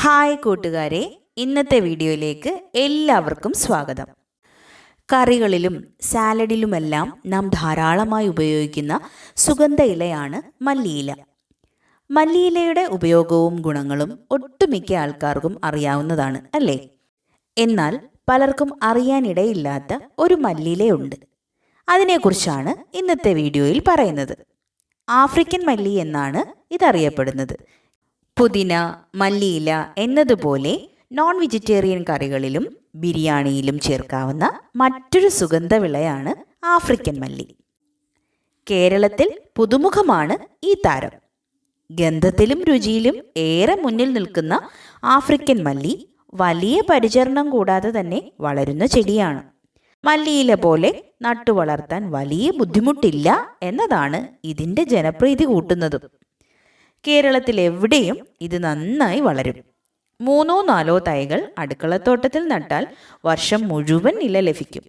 Hi കൂട്ടുകാരെ ഇന്നത്തെ വീഡിയോയിലേക്ക് എല്ലാവർക്കും സ്വാഗതം. കറികളിലും സാലഡിലുമെല്ലാം നാം ധാരാളമായി ഉപയോഗിക്കുന്ന സുഗന്ധ ഇലയാണ് മല്ലിയില. മല്ലിയിലയുടെ ഉപയോഗവും ഗുണങ്ങളും ഒട്ടുമിക്ക ആൾക്കാർക്കും അറിയാവുന്നതാണ് അല്ലേ? എന്നാൽ പലർക്കും അറിയാനിടയില്ലാത്ത ഒരു മല്ലിയിലയുണ്ട്. അതിനെക്കുറിച്ചാണ് ഇന്നത്തെ വീഡിയോയിൽ പറയുന്നത്. ആഫ്രിക്കൻ മല്ലി എന്നാണ് ഇതറിയപ്പെടുന്നത്. പുതിന മല്ലിയില എന്നതുപോലെ നോൺ വെജിറ്റേറിയൻ കറികളിലും ബിരിയാണിയിലും ചേർക്കാവുന്ന മറ്റൊരു സുഗന്ധവിളയാണ് ആഫ്രിക്കൻ മല്ലി. കേരളത്തിൽ പുതുമുഖമാണ് ഈ താരം. ഗന്ധത്തിലും രുചിയിലും ഏറെ മുന്നിൽ നിൽക്കുന്ന ആഫ്രിക്കൻ മല്ലി വലിയ പരിചരണം കൂടാതെ തന്നെ വളരുന്ന ചെടിയാണ്. മല്ലിയില പോലെ നട്ടുവളർത്താൻ വലിയ ബുദ്ധിമുട്ടില്ല എന്നതാണ് ഇതിന്റെ ജനപ്രീതി കൂട്ടുന്നതും. കേരളത്തിൽ എവിടെയും ഇത് നന്നായി വളരും. മൂന്നോ നാലോ തൈകൾ അടുക്കളത്തോട്ടത്തിൽ നട്ടാൽ വർഷം മുഴുവൻ ഇല ലഭിക്കും.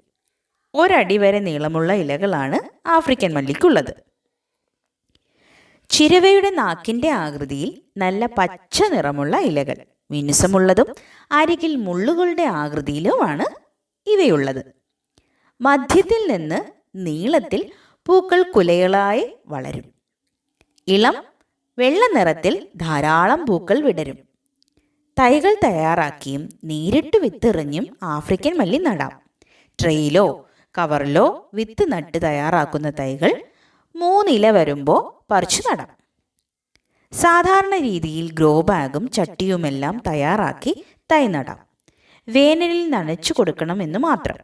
ഒരടി വരെ നീളമുള്ള ഇലകളാണ് ആഫ്രിക്കൻ മല്ലിക്കുള്ളത്. ചിരവയുടെ നാക്കിന്റെ ആകൃതിയിൽ നല്ല പച്ച നിറമുള്ള ഇലകൾ. മിനുസമുള്ളതും അരികിൽ മുള്ളുകളുടെ ആകൃതിയിലുമാണ് ഇവയുള്ളത്. മധ്യത്തിൽ നിന്ന് നീളത്തിൽ പൂക്കൾ കുലകളായി വളരും. ഇളം വെള്ള നിറത്തിൽ ധാരാളം പൂക്കൾ വിടരും. തൈകൾ തയ്യാറാക്കിയും നേരിട്ട് വിത്തെറിഞ്ഞും ആഫ്രിക്കൻ മല്ലി നടാം. ട്രെയിലോ കവറിലോ വിത്ത് നട്ട് തയ്യാറാക്കുന്ന തൈകൾ മൂന്നില വരുമ്പോൾ പറിച്ചു നടാം. സാധാരണ രീതിയിൽ ഗ്രോ ബാഗും ചട്ടിയുമെല്ലാം തയ്യാറാക്കി തൈ നടാം. വേനലിൽ നനച്ചു കൊടുക്കണമെന്ന് മാത്രം.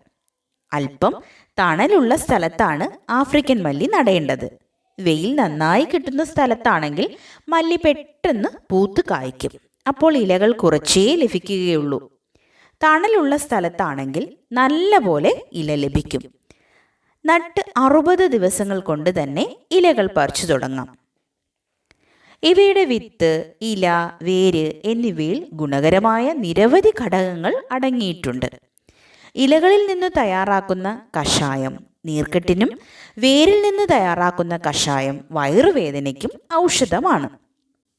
അല്പം തണലുള്ള സ്ഥലത്താണ് ആഫ്രിക്കൻ മല്ലി നടേണ്ടത്. വെയിൽ നന്നായി കിട്ടുന്ന സ്ഥലത്താണെങ്കിൽ മല്ലി പെട്ടെന്ന് പൂത്ത് കായ്ക്കും. അപ്പോൾ ഇലകൾ കുറച്ചേ ലഭിക്കുകയുള്ളൂ. തണലുള്ള സ്ഥലത്താണെങ്കിൽ നല്ല പോലെ ഇല ലഭിക്കും. നട്ട് അറുപത് ദിവസങ്ങൾ കൊണ്ട് തന്നെ ഇലകൾ പറിച്ചു തുടങ്ങാം. ഇവയുടെ വിത്ത് ഇല വേര് എന്നിവയിൽ ഗുണകരമായ നിരവധി ഘടകങ്ങൾ അടങ്ങിയിട്ടുണ്ട്. ഇലകളിൽ നിന്ന് തയ്യാറാക്കുന്ന കഷായം നീർക്കെട്ടിനും വേരിൽ നിന്ന് തയ്യാറാക്കുന്ന കഷായം വയറുവേദനയ്ക്കും ഔഷധമാണ്.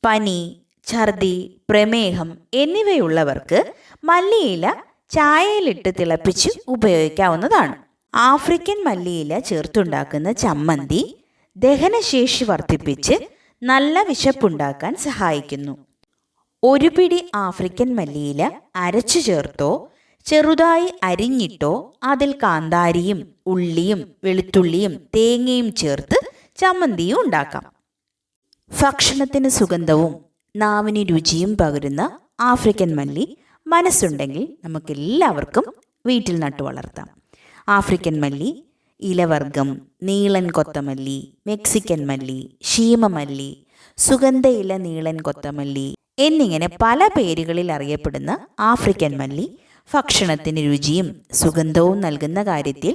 പനി ഛർദി പ്രമേഹം എന്നിവയുള്ളവർക്ക് മല്ലിയില ചായയിലിട്ട് തിളപ്പിച്ച് ഉപയോഗിക്കാവുന്നതാണ്. ആഫ്രിക്കൻ മല്ലിയില ചേർത്തുണ്ടാക്കുന്ന ചമ്മന്തി ദഹനശേഷി വർദ്ധിപ്പിച്ച് നല്ല വിശപ്പുണ്ടാക്കാൻ സഹായിക്കുന്നു. ഒരു പിടി ആഫ്രിക്കൻ മല്ലിയില അരച്ചു ചേർത്തോ ചെറുതായി അരിഞ്ഞിട്ടോ അതിൽ കാന്താരിയും ഉള്ളിയും വെളുത്തുള്ളിയും തേങ്ങയും ചേർത്ത് ചമ്മന്തിയും ഉണ്ടാക്കാം. ഭക്ഷണത്തിന് സുഗന്ധവും നാവിന് രുചിയും പകരുന്ന ആഫ്രിക്കൻ മല്ലി മനസ്സുണ്ടെങ്കിൽ നമുക്കെല്ലാവർക്കും വീട്ടിൽ നട്ടു വളർത്താം. ആഫ്രിക്കൻ മല്ലി ഇലവർഗം നീളൻ കൊത്തമല്ലി മെക്സിക്കൻ മല്ലി ക്ഷീമമല്ലി സുഗന്ധ ഇല നീളൻ കൊത്തമല്ലി എന്നിങ്ങനെ പല പേരുകളിൽ അറിയപ്പെടുന്ന ആഫ്രിക്കൻ മല്ലി ഭക്ഷണത്തിന് രുചിയും സുഗന്ധവും നൽകുന്ന കാര്യത്തിൽ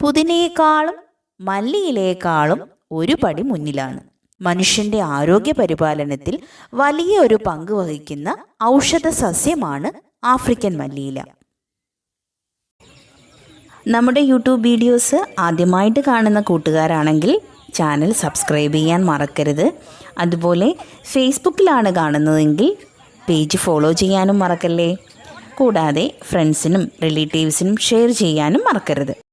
പുതിനയേക്കാളും മല്ലിയിലേക്കാളും ഒരു പടി മുന്നിലാണ്. മനുഷ്യന്റെ ആരോഗ്യ പരിപാലനത്തിൽ വലിയ ഒരു പങ്ക് വഹിക്കുന്ന ഔഷധ സസ്യമാണ് ആഫ്രിക്കൻ മല്ലിയില. നമ്മുടെ യൂട്യൂബ് വീഡിയോസ് ആദ്യമായിട്ട് കാണുന്ന കൂട്ടുകാരാണെങ്കിൽ ചാനൽ സബ്സ്ക്രൈബ് ചെയ്യാൻ മറക്കരുത്. അതുപോലെ ഫേസ്ബുക്കിലാണ് കാണുന്നതെങ്കിൽ പേജ് ഫോളോ ചെയ്യാനും മറക്കല്ലേ? കൂടാതെ ഫ്രണ്ട്സിനും റിലേറ്റീവ്സിനും ഷെയർ ചെയ്യാനും മറക്കരുത്.